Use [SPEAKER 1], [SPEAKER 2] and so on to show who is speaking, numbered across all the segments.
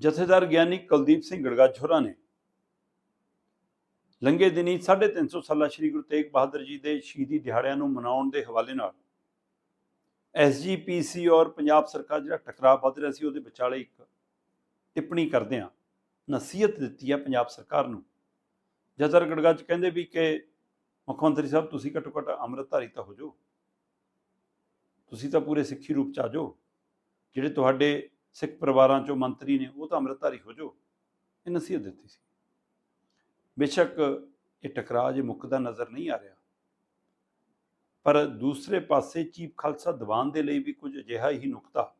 [SPEAKER 1] ਜਥੇਦਾਰ ਗਿਆਨੀ ਕੁਲਦੀਪ ਸਿੰਘ ਗੜਗਾਛੋਰਾ ਨੇ ਲੰਗੇ ਦਿਨੀ 350 ਸਾਲਾ ਸ੍ਰੀ ਗੁਰੂ ਤੇਗ ਬਹਾਦਰ ਜੀ ਦੇ ਸ਼ਹੀਦੀ ਦਿਹਾੜਿਆਂ ਨੂੰ ਮਨਾਉਣ ਦੇ ਹਵਾਲੇ ਨਾਲ ਐਸਜੀਪੀਸੀ ਔਰ ਪੰਜਾਬ ਸਰਕਾਰ ਜਿਹੜਾ ਟਕਰਾਅ ਵੱਧ ਰਿਹਾ ਸੀ, ਉਹਦੇ ਵਿਚਾਲੇ ਇੱਕ ਟਿੱਪਣੀ ਕਰਦੇ ਆ ਨਸੀਹਤ ਦਿੱਤੀ ਹੈ ਪੰਜਾਬ ਸਰਕਾਰ ਨੂੰ। ਜਥੇਦਾਰ ਗੜਗਾਚ ਕਹਿੰਦੇ ਵੀ ਕਿ ਮੁੱਖ ਮੰਤਰੀ ਸਾਹਿਬ, ਤੁਸੀਂ ਘੱਟੋ ਘੱਟ ਅੰਮ੍ਰਿਤਧਾਰੀ ਤਾਂ ਹੋ ਜਾਓ। ਤੁਸੀਂ ਤਾਂ ਪੂਰੇ ਸਿੱਖੀ ਰੂਪ ਚ ਆ ਜਾਓ। ਜਿਹੜੇ ਤੁਹਾਡੇ ਸਿੱਖ ਪਰਿਵਾਰਾਂ ਚੋਂ ਮੰਤਰੀ ਨੇ, ਉਹ ਤਾਂ ਅੰਮ੍ਰਿਤਧਾਰੀ ਹੋ ਜਾਓ। ਇਹ ਨਸੀਹਤ ਦਿੱਤੀ ਸੀ। ਬੇਸ਼ੱਕ ਇਹ ਟਕਰਾਅ ਜੇ ਮੁੱਕਦਾ ਨਜ਼ਰ ਨਹੀਂ ਆ ਰਿਹਾ। ਪਰ ਦੂਸਰੇ ਪਾਸੇ ਚੀਫ ਖਾਲਸਾ ਦੀਵਾਨ ਦੇ ਲਈ ਵੀ ਕੁਝ ਅਜਿਹਾ ਹੀ ਨੁਕਤਾ,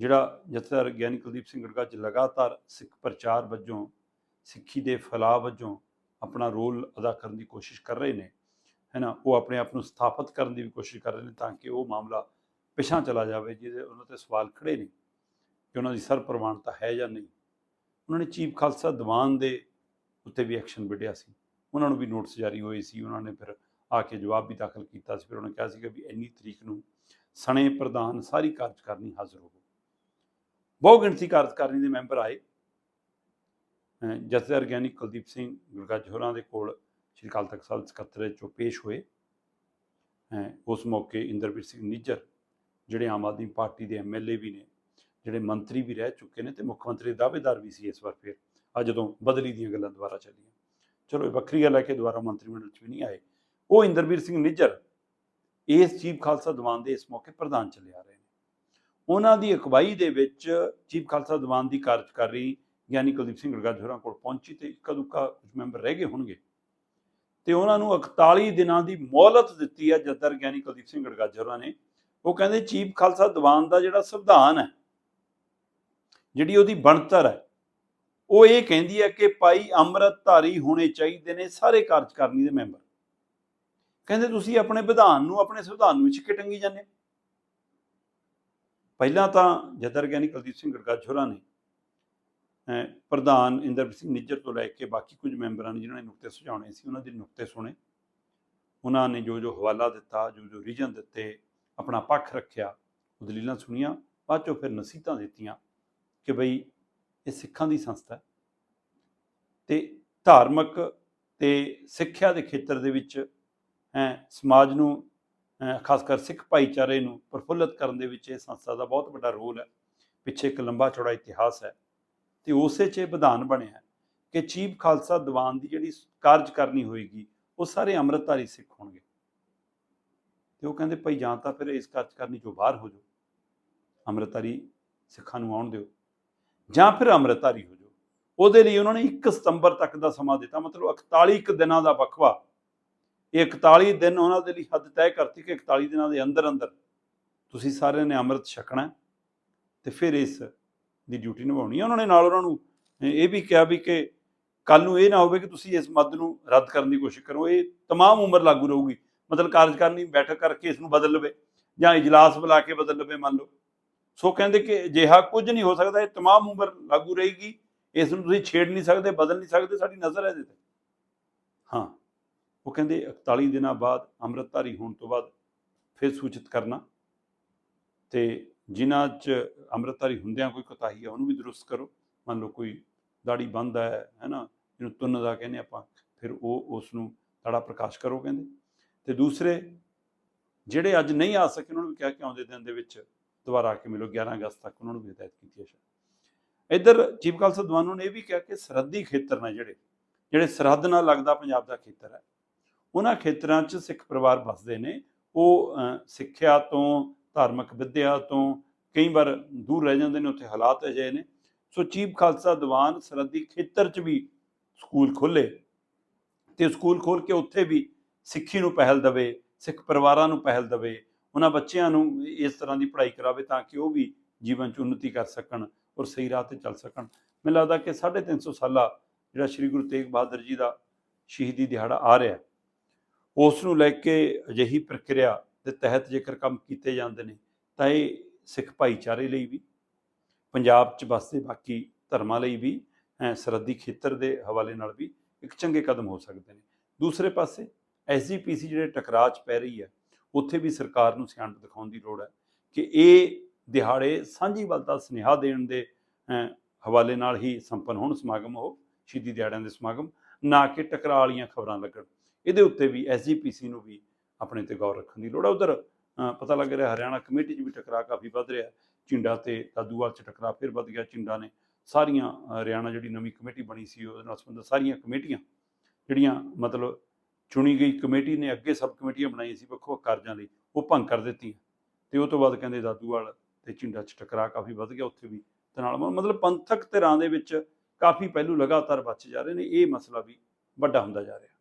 [SPEAKER 1] ਜਿਹੜਾ ਜਥੇਦਾਰ ਗਿਆਨੀ ਕੁਲਦੀਪ ਸਿੰਘ ਗੜਗਾਚ ਲਗਾਤਾਰ ਸਿੱਖ ਪ੍ਰਚਾਰ ਵਜੋਂ, ਸਿੱਖੀ ਦੇ ਫੈਲਾਅ ਵਜੋਂ ਆਪਣਾ ਰੋਲ ਅਦਾ ਕਰਨ ਦੀ ਕੋਸ਼ਿਸ਼ ਕਰ ਰਹੇ ਨੇ ਹੈ ਨਾ ਉਹ ਆਪਣੇ ਆਪ ਨੂੰ ਸਥਾਪਿਤ ਕਰਨ ਦੀ ਵੀ ਕੋਸ਼ਿਸ਼ ਕਰ ਰਹੇ ਨੇ ਤਾਂ ਕਿ ਉਹ ਮਾਮਲਾ ਪਿਛਾਂ ਚਲਾ ਜਾਵੇ, ਜਿਹਦੇ ਉਹਨਾਂ ਤੇ ਸਵਾਲ ਖੜੇ ਨੇ। ਕਿ ਉਹਨਾਂ ਦੀ ਸਰ ਪ੍ਰਵਾਨਤਾ ਹੈ ਜਾਂ ਨਹੀਂ। ਉਹਨਾਂ ਨੇ ਚੀਫ ਖਾਲਸਾ ਦੀਵਾਨ ਦੇ ਉੱਤੇ ਵੀ ਐਕਸ਼ਨ ਵਿੱਢਿਆ ਸੀ। ਉਹਨਾਂ ਨੂੰ ਵੀ ਨੋਟਿਸ ਜਾਰੀ ਹੋਏ ਸੀ। ਉਹਨਾਂ ਨੇ ਫਿਰ ਆ ਕੇ ਜਵਾਬ ਵੀ ਦਾਖਲ ਕੀਤਾ ਸੀ। ਫਿਰ ਉਹਨਾਂ ਨੇ ਕਿਹਾ ਸੀ ਕਿ ਵੀ ਇੰਨੀ ਤਰੀਕ ਨੂੰ ਸਣੇ ਪ੍ਰਧਾਨ ਸਾਰੀ ਕਾਰਜਕਾਰਨੀ ਹਾਜ਼ਰ ਹੋਵੇ। ਬਹੁ ਗਿਣਤੀ ਕਾਰਜਕਾਰਨੀ ਦੇ ਮੈਂਬਰ ਆਏ। ਜਥੇਦਾਰ ਗਿਆਨੀ ਕੁਲਦੀਪ ਸਿੰਘ ਗੁਰਗੱਜ ਹੋਰਾਂ ਦੇ ਕੋਲ ਸ਼੍ਰੀ ਅਕਾਲ ਤਖਤ ਸਾਹਿਬ ਸਕੱਤਰੇਤ ਚੋਂ ਪੇਸ਼ ਹੋਏ। ਅਹ ਉਸ ਮੌਕੇ ਇੰਦਰਪ੍ਰੀਤ ਸਿੰਘ ਨਿੱਜਰ, ਜਿਹੜੇ ਆਮ ਆਦਮੀ ਪਾਰਟੀ ਦੇ ਐਮਐਲਏ ਵੀ ਨੇ ਜਿਹੜੇ ਮੰਤਰੀ ਵੀ ਰਹਿ ਚੁੱਕੇ ਨੇ ਤੇ ਮੁੱਖ ਮੰਤਰੀ ਦਾਅਵੇਦਾਰ ਵੀ ਸੀ ਇਸ ਵਾਰ ਫਿਰ ਆ ਜਦੋਂ ਬਦਲੀ ਦੀਆਂ ਗੱਲਾਂ ਦੁਬਾਰਾ ਚੱਲੀਆਂ। ਚਲੋ ਇਹ ਵੱਖਰੀ ਗੱਲ ਹੈ ਕਿ ਦੁਬਾਰਾ ਮੰਤਰੀ ਮੰਡਲ 'ਚ ਵੀ ਨਹੀਂ ਆਏ। ਉਹ ਇੰਦਰਬੀਰ ਸਿੰਘ ਨਿੱਜਰ ਇਸ ਚੀਫ ਖਾਲਸਾ ਦੀਵਾਨ ਦੇ ਇਸ ਮੌਕੇ ਪ੍ਰਧਾਨ ਚਲੇ ਆ ਰਹੇ ਨੇ। ਉਹਨਾਂ ਦੀ ਅਗਵਾਈ ਦੇ ਵਿੱਚ ਚੀਫ ਖਾਲਸਾ ਦੀਵਾਨ ਦੀ ਕਾਰਜਕਾਰੀ ਗਿਆਨੀ ਕੁਲਦੀਪ ਸਿੰਘ ਗੜਗੜ ਹੋਰਾਂ ਕੋਲ ਪਹੁੰਚੀ ਤੇ ਇੱਕਾ ਦੁੱਕਾ ਕੁਝ ਮੈਂਬਰ ਰਹਿ ਗਏ ਹੋਣਗੇ। ਤੇ ਉਹਨਾਂ ਨੂੰ 41 ਦਿਨਾਂ ਦੀ ਮੌਲਤ ਦਿੱਤੀ ਹੈ ਜਦਰ ਗਿਆਨੀ ਕੁਲਦੀਪ ਸਿੰਘ ਗੜਗੜ ਹੋਰਾਂ ਨੇ। ਉਹ ਕਹਿੰਦੇ ਚੀਫ ਖਾਲਸਾ ਦੀਵਾਨ ਦਾ ਜਿਹੜਾ ਸੰਵਿਧਾਨ ਹੈ ਜਿਹੜੀ ਉਹਦੀ ਬਣਤਰ ਹੈ, ਉਹ ਇਹ ਕਹਿੰਦੀ ਹੈ ਕਿ ਭਾਈ ਅੰਮ੍ਰਿਤਧਾਰੀ ਹੋਣੇ ਚਾਹੀਦੇ ਨੇ ਸਾਰੇ ਕਾਰਜਕਾਰਨੀ ਦੇ ਮੈਂਬਰ। ਕਹਿੰਦੇ ਤੁਸੀਂ ਆਪਣੇ ਵਿਧਾਨ ਨੂੰ, ਆਪਣੇ ਸੰਵਿਧਾਨ ਨੂੰ ਛਿੱਕੇ ਟੰਗੀ ਜਾਂਦੇ ਹੋ। ਪਹਿਲਾਂ ਤਾਂ ਜਦਰ ਗਿਆਨੀ ਕੁਲਦੀਪ ਸਿੰਘ ਗੜਗੜ ਨੇ ਪ੍ਰਧਾਨ ਇੰਦਰਪ੍ਰੀਤ ਸਿੰਘ ਨਿੱਜਰ ਤੋਂ ਲੈ ਕੇ ਬਾਕੀ ਕੁਝ ਮੈਂਬਰਾਂ ਨੇ ਜਿਨ੍ਹਾਂ ਨੇ ਨੁਕਤੇ ਸੁਝਾਉਣੇ ਸੀ, ਉਹਨਾਂ ਦੇ ਨੁਕਤੇ ਸੁਣੇ। ਉਹਨਾਂ ਨੇ ਜੋ ਜੋ ਹਵਾਲਾ ਦਿੱਤਾ, ਜੋ ਜੋ ਰੀਜਨ ਦਿੱਤੇ, ਆਪਣਾ ਪੱਖ ਰੱਖਿਆ ਦਲੀਲਾਂ ਸੁਣੀਆਂ, ਬਾਅਦ ਚੋਂ ਫਿਰ ਨਸੀਹਤਾਂ ਦਿੱਤੀਆਂ। ਕਿ ਬਈ ਇਹ ਸਿੱਖਾਂ ਦੀ ਸੰਸਥਾ ਹੈ ਤੇ ਧਾਰਮਿਕ ਤੇ ਸਿੱਖਿਆ ਦੇ ਖੇਤਰ ਦੇ ਵਿੱਚ ਸਮਾਜ ਨੂੰ ਖਾਸ ਕਰ ਸਿੱਖ ਭਾਈਚਾਰੇ ਨੂੰ ਪ੍ਰਫੁੱਲਤ ਕਰਨ ਦੇ ਵਿੱਚ ਇਹ ਸੰਸਥਾ ਦਾ ਬਹੁਤ ਵੱਡਾ ਰੋਲ ਹੈ। ਪਿੱਛੇ ਇੱਕ ਲੰਬਾ ਚੌੜਾ ਇਤਿਹਾਸ ਹੈ ਤੇ ਉਸੇ 'ਚ ਇਹ ਵਿਧਾਨ ਬਣਿਆ ਕਿ ਚੀਫ ਖਾਲਸਾ ਦੀਵਾਨ ਦੀ ਜਿਹੜੀ ਕਾਰਜ ਕਰਨੀ ਹੋਏਗੀ, ਉਹ ਸਾਰੇ ਅੰਮ੍ਰਿਤਧਾਰੀ ਸਿੱਖ ਹੋਣਗੇ। ਤੇ ਉਹ ਕਹਿੰਦੇ ਭਾਈ ਜਾਂ ਤਾਂ ਫਿਰ ਇਸ ਕਾਰਜ ਕਰਨੀ ਚੋਂ ਬਾਹਰ ਹੋ ਜਾਓ। ਅੰਮ੍ਰਿਤਧਾਰੀ ਸਿੱਖਾਂ ਨੂੰ ਆਉਣ ਦਿਓ। ਜਾਂ ਫਿਰ ਅੰਮ੍ਰਿਤਧਾਰੀ ਹੋ ਜਾਓ ਉਹਦੇ ਲਈ ਉਹਨਾਂ ਨੇ 1 ਸਤੰਬਰ ਤੱਕ ਦਾ ਸਮਾਂ ਦਿੱਤਾ ਮਤਲਬ 41 ਇੱਕ ਦਿਨਾਂ ਦਾ ਵਕਫਾ ਇਹ 41 ਦਿਨ ਉਹਨਾਂ ਦੇ ਲਈ ਹੱਦ ਤੈਅ ਕਰਤੀ ਕਿ 41 ਦਿਨਾਂ ਦੇ ਅੰਦਰ ਅੰਦਰ ਤੁਸੀਂ ਸਾਰਿਆਂ ਨੇ ਅੰਮ੍ਰਿਤ ਛਕਣਾ ਹੈ ਤੇ ਫਿਰ ਇਸ ਦੀ ਡਿਊਟੀ ਨਿਭਾਉਣੀ ਹੈ ਉਹਨਾਂ ਨੇ ਨਾਲ ਉਹਨਾਂ ਨੂੰ ਇਹ ਵੀ ਕਿਹਾ ਵੀ ਕਿ ਕੱਲ ਨੂੰ ਇਹ ਨਾ ਹੋਵੇ ਕਿ ਤੁਸੀਂ ਇਸ ਮੱਦ ਨੂੰ ਰੱਦ ਕਰਨ ਦੀ ਕੋਸ਼ਿਸ਼ ਕਰੋ ਇਹ तमाम ਉਮਰ ਲਾਗੂ ਰਹੂਗੀ ਮਤਲਬ ਕਾਰਜਕਾਰਨੀ ਬੈਠਕ ਕਰਕੇ ਇਸ ਨੂੰ ਬਦਲ ਲਵੇ ਜਾਂ ਇਜਲਾਸ ਬੁਲਾ ਕੇ ਬਦਲ ਲਵੇ ਮੰਨ ਲਓ ਸੋ ਕਹਿੰਦੇ ਕਿ ਅਜਿਹਾ ਕੁਝ ਨਹੀਂ ਹੋ ਸਕਦਾ ਇਹ तमाम ਉਮਰ ਲਾਗੂ ਰਹੇਗੀ ਇਸ ਨੂੰ ਤੁਸੀਂ ਛੇੜ ਨਹੀਂ ਸਕਦੇ ਬਦਲ ਨਹੀਂ ਸਕਦੇ ਸਾਡੀ ਨਜ਼ਰ ਹੈ ਇਹਦੇ ਤੇ ਹਾਂ ਉਹ ਕਹਿੰਦੇ 41 ਦਿਨਾਂ ਬਾਅਦ ਅੰਮ੍ਰਿਤਧਾਰੀ ਹੋਣ ਤੋਂ ਬਾਅਦ ਫਿਰ ਸੂਚਿਤ ਕਰਨਾ ਤੇ ਜਿਨ੍ਹਾਂ 'ਚ ਅੰਮ੍ਰਿਤਧਾਰੀ ਹੁੰਦਿਆਂ ਕੋਈ ਕੋਤਾਹੀ ਹੈ ਉਹਨੂੰ ਵੀ ਦਰੁਸਤ ਕਰੋ ਮੰਨ ਲਓ ਕੋਈ ਦਾੜੀ ਬੰਦ ਹੈ ਹੈ ਨਾ ਜਿਹਨੂੰ ਤੁੰਨ ਦਾ ਕਹਿੰਦੇ ਆਪਾਂ ਫਿਰ ਉਹ ਉਸ ਨੂੰ ਦਾੜਾ ਪ੍ਰਕਾਸ਼ ਕਰੋ ਕਹਿੰਦੇ ਤੇ ਦੂਸਰੇ ਜਿਹੜੇ ਅੱਜ ਨਹੀਂ ਆ ਸਕੇ ਉਹਨਾਂ ਨੂੰ ਵੀ ਕਿਹਾ ਕਿ ਆਉਂਦੇ ਦਿਨ ਦੇ ਵਿੱਚ ਦੁਬਾਰਾ ਆ ਕੇ ਮਿਲੋ 11 ਅਗਸਤ ਤੱਕ ਉਹਨਾਂ ਨੂੰ ਵੀ ਹਦਾਇਤ ਕੀਤੀ ਹੈ ਇੱਧਰ ਚੀਫ ਖਾਲਸਾ ਦੀਵਾਨ ਨੇ ਇਹ ਵੀ ਕਿਹਾ ਕਿ ਸਰਹੱਦੀ ਖੇਤਰ ਨੇ ਜਿਹੜੇ ਜਿਹੜੇ ਸਰਹੱਦ ਨਾਲ ਲੱਗਦਾ ਪੰਜਾਬ ਦਾ ਖੇਤਰ ਹੈ, ਉਹਨਾਂ ਖੇਤਰਾਂ 'ਚ ਸਿੱਖ ਪਰਿਵਾਰ ਵੱਸਦੇ ਨੇ। ਉਹ ਸਿੱਖਿਆ ਤੋਂ, ਧਾਰਮਿਕ ਵਿੱਦਿਆ ਤੋਂ ਕਈ ਵਾਰ ਦੂਰ ਰਹਿ ਜਾਂਦੇ ਨੇ, ਉੱਥੇ ਹਾਲਾਤ ਅਜਿਹੇ ਨੇ। ਸੋ ਚੀਫ ਖਾਲਸਾ ਦੀਵਾਨ ਸਰਹੱਦੀ ਖੇਤਰ 'ਚ ਵੀ ਸਕੂਲ ਖੋਲੇ ਤੇ ਸਕੂਲ ਖੋਲ ਕੇ ਉੱਥੇ ਵੀ ਸਿੱਖੀ ਨੂੰ ਪਹਿਲ ਦੇਵੇ, ਸਿੱਖ ਪਰਿਵਾਰਾਂ ਨੂੰ ਪਹਿਲ ਦੇਵੇ ਉਹਨਾਂ ਬੱਚਿਆਂ ਨੂੰ ਇਸ ਤਰ੍ਹਾਂ ਦੀ ਪੜ੍ਹਾਈ ਕਰਾਵੇ ਤਾਂ ਕਿ ਉਹ ਵੀ ਜੀਵਨ 'ਚ ਉન્નਤੀ ਕਰ ਸਕਣ ਔਰ ਸਹੀ ਰਾਹ ਤੇ ਚੱਲ ਸਕਣ। ਮੈਨੂੰ ਲੱਗਦਾ ਕਿ 350 ਸਾਲਾ ਜਿਹੜਾ ਸ੍ਰੀ ਗੁਰੂ ਤੇਗ ਬਹਾਦਰ ਜੀ ਦਾ ਸ਼ਹੀਦੀ ਦਿਹਾੜਾ ਆ ਰਿਹਾ ਉਸ ਨੂੰ ਲੈ ਕੇ ਅਜਿਹੀ ਪ੍ਰਕਿਰਿਆ ਦੇ ਤਹਿਤ ਜੇਕਰ ਕੰਮ ਕੀਤੇ ਜਾਂਦੇ ਨੇ, ਤਾਂ ਇਹ ਸਿੱਖ ਭਾਈਚਾਰੇ ਲਈ ਵੀ, ਪੰਜਾਬ 'ਚ ਵਸਦੇ ਬਾਕੀ ਧਰਮਾਂ ਲਈ ਵੀ ਸਰਹੱਦੀ ਖੇਤਰ ਦੇ ਹਵਾਲੇ ਨਾਲ ਵੀ ਇੱਕ ਚੰਗੇ ਕਦਮ ਹੋ ਸਕਦੇ ਨੇ। ਦੂਸਰੇ ਪਾਸੇ ਐਸਜੀਪੀਸੀ ਜਿਹੜੇ ਟਕਰਾਅ 'ਚ ਪੈ ਰਹੀ ਹੈ ਉੱਥੇ ਵੀ ਸਰਕਾਰ ਨੂੰ ਸਿਆਣਪ ਦਿਖਾਉਣ ਦੀ ਲੋੜ ਹੈ ਕਿ ਇਹ ਦਿਹਾੜੇ ਸਾਂਝੀਵਾਲਤਾ ਸੁਨੇਹਾ ਦੇਣ ਦੇ ਹਵਾਲੇ ਨਾਲ ਹੀ ਸੰਪੰਨ ਹੋਣ ਸਮਾਗਮ ਉਹ, ਸ਼ਹੀਦੀ ਦਿਹਾੜਿਆਂ ਦੇ ਸਮਾਗਮ, ਨਾ ਕਿ ਟਕਰਾਅ ਵਾਲੀਆਂ ਖਬਰਾਂ ਲੱਗਣ। ਇਹਦੇ ਉੱਤੇ ਵੀ ਐਸਜੀਪੀਸੀ ਨੂੰ ਵੀ ਆਪਣੇ ਤੇ ਗੌਰ ਰੱਖਣ ਦੀ ਲੋੜ ਹੈ। ਉਧਰ ਪਤਾ ਲੱਗ ਰਿਹਾ ਹਰਿਆਣਾ ਕਮੇਟੀ 'ਚ ਵੀ ਟਕਰਾਅ ਕਾਫੀ ਵੱਧ ਰਿਹਾ। ਚਿੰਡਾ ਤੇ ਦਾਦੂਵਾਲ 'ਚ ਟਕਰਾਅ ਫਿਰ ਵੱਧ ਗਿਆ। ਚਿੰਡਾ ਨੇ ਸਾਰੀਆਂ ਹਰਿਆਣਾ ਜਿਹੜੀ ਨਵੀਂ ਕਮੇਟੀ ਬਣੀ ਸੀ, ਉਹਦੇ ਨਾਲ ਸੰਬੰਧਿਤ ਸਾਰੀਆਂ ਕਮੇਟੀਆਂ ਜਿਹੜੀਆਂ ਮਤਲਬ ਚੁਣੀ ਗਈ ਕਮੇਟੀ ਨੇ ਅੱਗੇ ਸਬ ਕਮੇਟੀਆਂ ਬਣਾਈਆਂ ਸੀ ਵੱਖੋ ਵੱਖ ਕਾਰਜਾਂ ਲਈ, ਉਹ ਭੰਗ ਕਰ ਦਿੱਤੀਆਂ। ਤੇ ਉਹ ਤੋਂ ਬਾਅਦ ਕਹਿੰਦੇ ਦਾਦੂਵਾਲ ਤੇ ਚਿੰਡਾ 'ਚ ਟਕਰਾਅ ਕਾਫੀ ਵੱਧ ਗਿਆ ਉੱਥੇ ਵੀ। ਤੇ ਨਾਲ ਮਤਲਬ ਪੰਥਕ ਧਿਰਾਂ ਦੇ ਵਿੱਚ ਕਾਫੀ ਪਹਿਲੂ ਲਗਾਤਾਰ ਬਚ ਜਾ ਰਹੇ ਨੇ, ਇਹ ਮਸਲਾ ਵੀ ਵੱਡਾ ਹੁੰਦਾ ਜਾ ਰਿਹਾ।